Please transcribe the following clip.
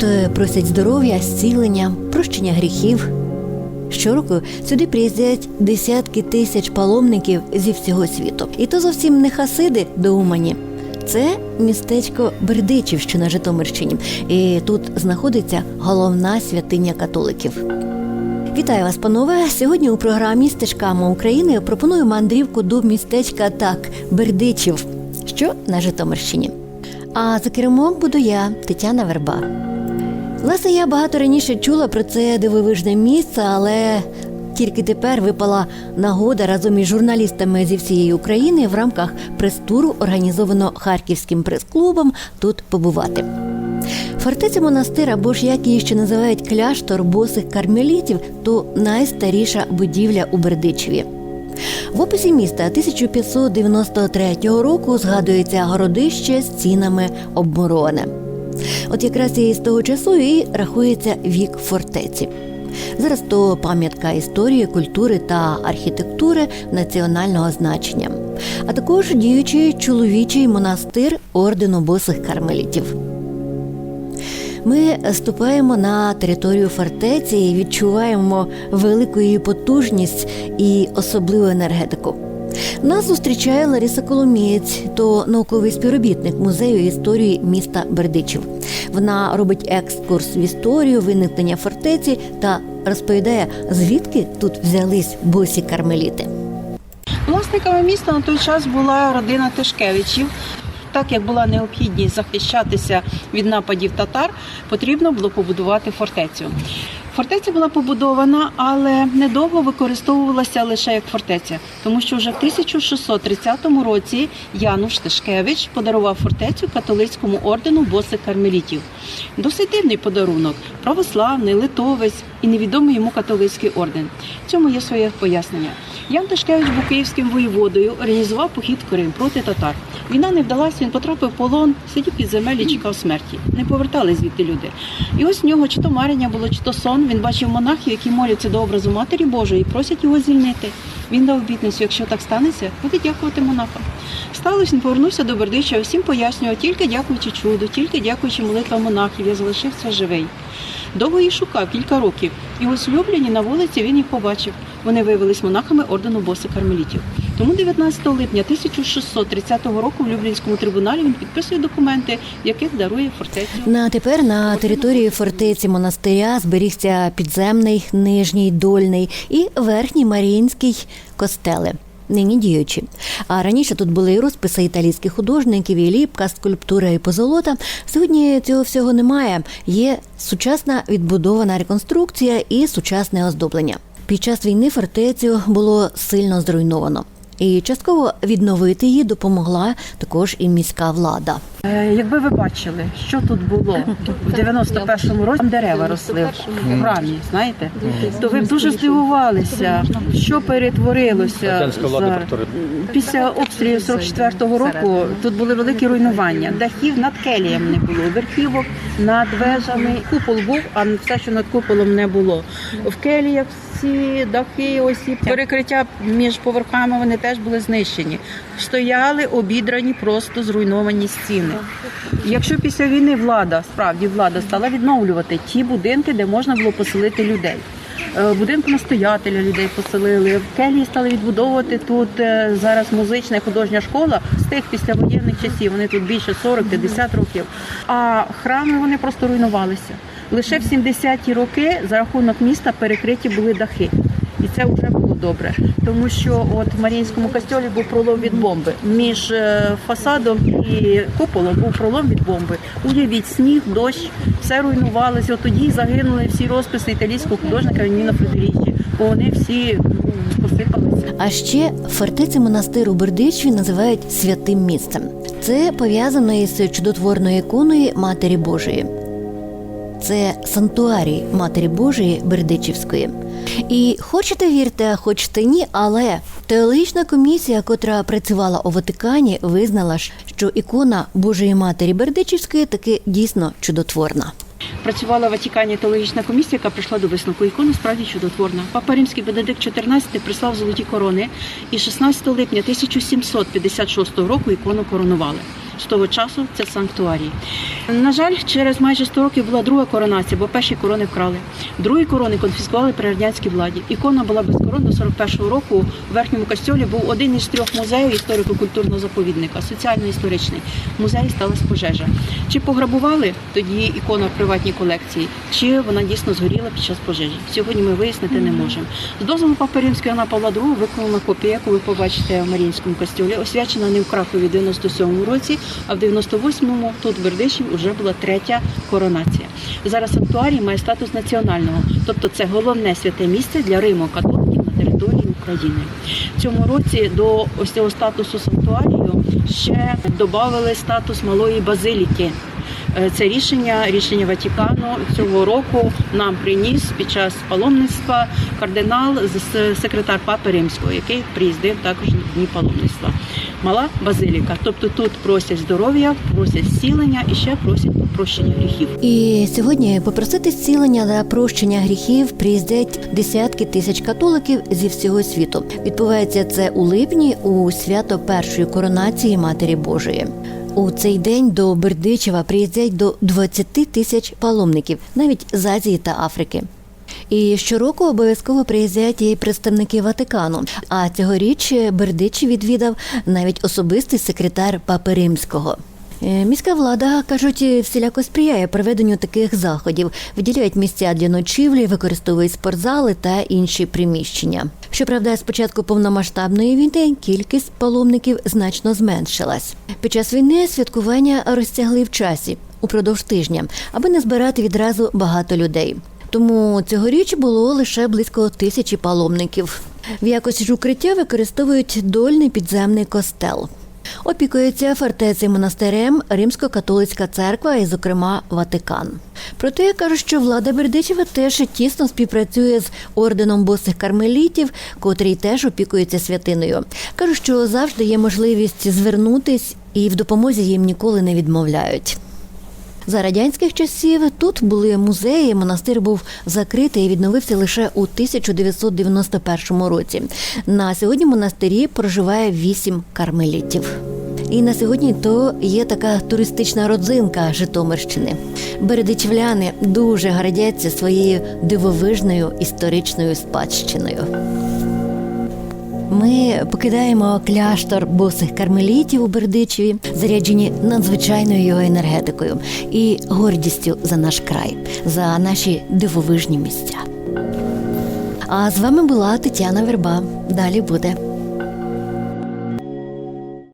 Тут е, просять здоров'я, зцілення, прощення гріхів. Щороку сюди приїздять десятки тисяч паломників зі всього світу. І то зовсім не хасиди до Умані. Це містечко Бердичів, що на Житомирщині. І тут знаходиться головна святиня католиків. Вітаю вас, панове. Сьогодні у програмі Стежками України пропоную мандрівку до містечка так Бердичів, що на Житомирщині. А за кермом буду я, Тетяна Верба. Власне, я багато раніше чула про це дивовижне місце, але тільки тепер випала нагода разом із журналістами зі всієї України в рамках прес-туру, організовано Харківським прес-клубом, тут побувати. Фортеця монастир, або ж як її ще називають кляштор босих кармелітів, то найстаріша будівля у Бердичеві. В описі міста 1593 року згадується городище з цінами обмуроване. От якраз і з того часу і рахується вік фортеці. Зараз то пам'ятка історії, культури та архітектури національного значення, а також діючий чоловічий монастир ордену босих кармелітів. Ми ступаємо на територію фортеці і відчуваємо велику її потужність і особливу енергетику. Нас зустрічає Лариса Коломієць, то науковий співробітник музею історії міста Бердичів. Вона робить екскурс в історію виникнення фортеці та розповідає, звідки тут взялись босі кармеліти. Власниками міста на той час була родина Тишкевичів. Так як була необхідність захищатися від нападів татар, потрібно було побудувати фортецю. Фортеця була побудована, але недовго використовувалася лише як фортеця, тому що вже в 1630 році Януш Тишкевич подарував фортецю католицькому ордену босих кармелітів. Досить дивний подарунок православний, литовець і невідомий йому католицький орден. В цьому є своє пояснення. Ян Тишкевич був київським воєводою, організував похід в Крим проти татар. Війна не вдалася, він потрапив в полон, сидів під земель і чекав смерті. Не повертали звідти люди. І ось в нього чи то марення було, чи то сон. Він бачив монахів, які моляться до образу Матері Божої, і просять його звільнити. Він дав обітницю, якщо так станеться, буде дякувати монахам. Сталося, він повернувся до Бердича, всім пояснював, тільки дякуючи чуду, тільки дякуючи молитвам монахів, я залишився живий. Довго їх шукав кілька років, і ось в Любліні на вулиці він їх побачив. Вони виявились монахами ордену боси кармелітів. Тому 19 липня 1630 року в Люблінському трибуналі він підписує документи, в яких дарує фортецю. На тепер на території фортеці монастиря зберігся підземний, нижній, дольний і верхній Маріїнський костели. Нині діючі. А раніше тут були і розписи італійських художників, і ліпка, скульптура і позолота. Сьогодні цього всього немає. Є сучасна відбудована реконструкція і сучасне оздоблення. Під час війни фортецю було сильно зруйновано. І частково відновити її допомогла також і міська влада. Е, Якби ви бачили, що тут було в 91-му році, там дерева росли в храмі, знаєте, то ви б дуже здивувалися, що перетворилося за- після обстрілів 44-го року. Тут були великі руйнування. Дахів над келієм не було, верхівок над вежами. Купол був, а все, що над куполом не було. В келіях всі дахи, ось і перекриття між поверхами вони теж були знищені. Стояли обідрані, просто зруйновані стіни. Якщо після війни влада, справді влада стала відновлювати ті будинки, де можна було поселити людей. Е, Будинку настоятеля людей поселили. В Келії стали відбудовувати тут е, зараз музична і художня школа з тих післявоєнних часів. Вони тут більше 40-50 років. А храми вони просто руйнувалися. Лише в 70-ті роки за рахунок міста перекриті були дахи. І це вже добре, тому що от в Маріїнському костьолі був пролом від бомби. Між е, фасадом і куполом був пролом від бомби. Уявіть, сніг, дощ, все руйнувалося. Тоді загинули всі розписи італійського художника Ніно Фредерічі, бо вони всі посипалися. А ще фортеця монастир у Бердичеві називають святим місцем. Це пов'язано із чудотворною іконою Матері Божої. Це сантуарій Матері Божої Бердичівської. І хочете вірте, хочете ні, але теологічна комісія, котра працювала у Ватикані, визнала, що ікона Божої Матері Бердичівської таки дійсно чудотворна. Працювала в Ватикані теологічна комісія, яка прийшла до висновку. Ікона справді чудотворна. Папа Римський Бенедикт XIV прислав золоті корони, і 16 липня 1756 року ікону коронували. З того часу це санктуарій. На жаль, через майже 100 років була друга коронація, бо перші корони вкрали. Другі корони конфіскували при радянській владі. Ікона була без корон до 41-го року. У верхньому костьолі був один із трьох музеїв історико-культурного заповідника, соціально-історичний. В музеї сталася пожежа. Чи пограбували тоді ікона в приватній колекції, чи вона дійсно згоріла під час пожежі? Сьогодні ми вияснити не можемо. З дозволу Папи Римського Яна Павла II виконана копія, яку ви побачите в Маріїнському костюлі, освячена не в Кракові в 97-му році, а в 98-му тут в Бердичеві вже була третя коронація. Зараз санктуарій має статус національного, тобто це головне святе місце для римо-католиків на території України. В цьому році до ось цього статусу санктуарію ще додали статус малої базиліки. Е, Це рішення, рішення Ватикану цього року нам приніс під час паломництва кардинал, секретар Папи Римського, який приїздив також на дні паломництва. Мала базиліка. Тобто тут просять здоров'я, просять зцілення і ще просять прощення гріхів. І сьогодні попросити зцілення та прощення гріхів приїздять десятки тисяч католиків зі всього світу. Відбувається це у липні у свято першої коронації Матері Божої. У цей день до Бердичева приїздять до 20 тисяч паломників, навіть з Азії та Африки. І щороку обов'язково приїздять і представники Ватикану. А цьогоріч Бердичі відвідав навіть особистий секретар Папи Римського. Е, Міська влада кажуть, всіляко сприяє проведенню таких заходів, виділяють місця для ночівлі, використовують спортзали та інші приміщення. Щоправда, з початку повномасштабної війни кількість паломників значно зменшилась. Під час війни святкування розтягли в часі упродовж тижня, аби не збирати відразу багато людей. Тому цьогоріч було лише близько тисячі паломників. В якості ж укриття використовують дольний підземний костел. Опікується фортецею монастирем Римсько-католицька церква і, зокрема, Ватикан. Проте кажуть, що влада Бердичева теж тісно співпрацює з орденом босих кармелітів, котрий теж опікується святиною. Кажуть, що завжди є можливість звернутись і в допомозі їм ніколи не відмовляють. За радянських часів тут були музеї. Монастир був закритий і відновився лише у 1991 році. На сьогодні монастирі проживає вісім кармелітів. І на сьогодні то є така туристична родзинка Житомирщини. Бередичівляни дуже гордяться своєю дивовижною історичною спадщиною. Ми покидаємо кляштор босих кармелітів у Бердичеві, заряджені надзвичайною його енергетикою і гордістю за наш край, за наші дивовижні місця. А з вами була Тетяна Верба. Далі буде.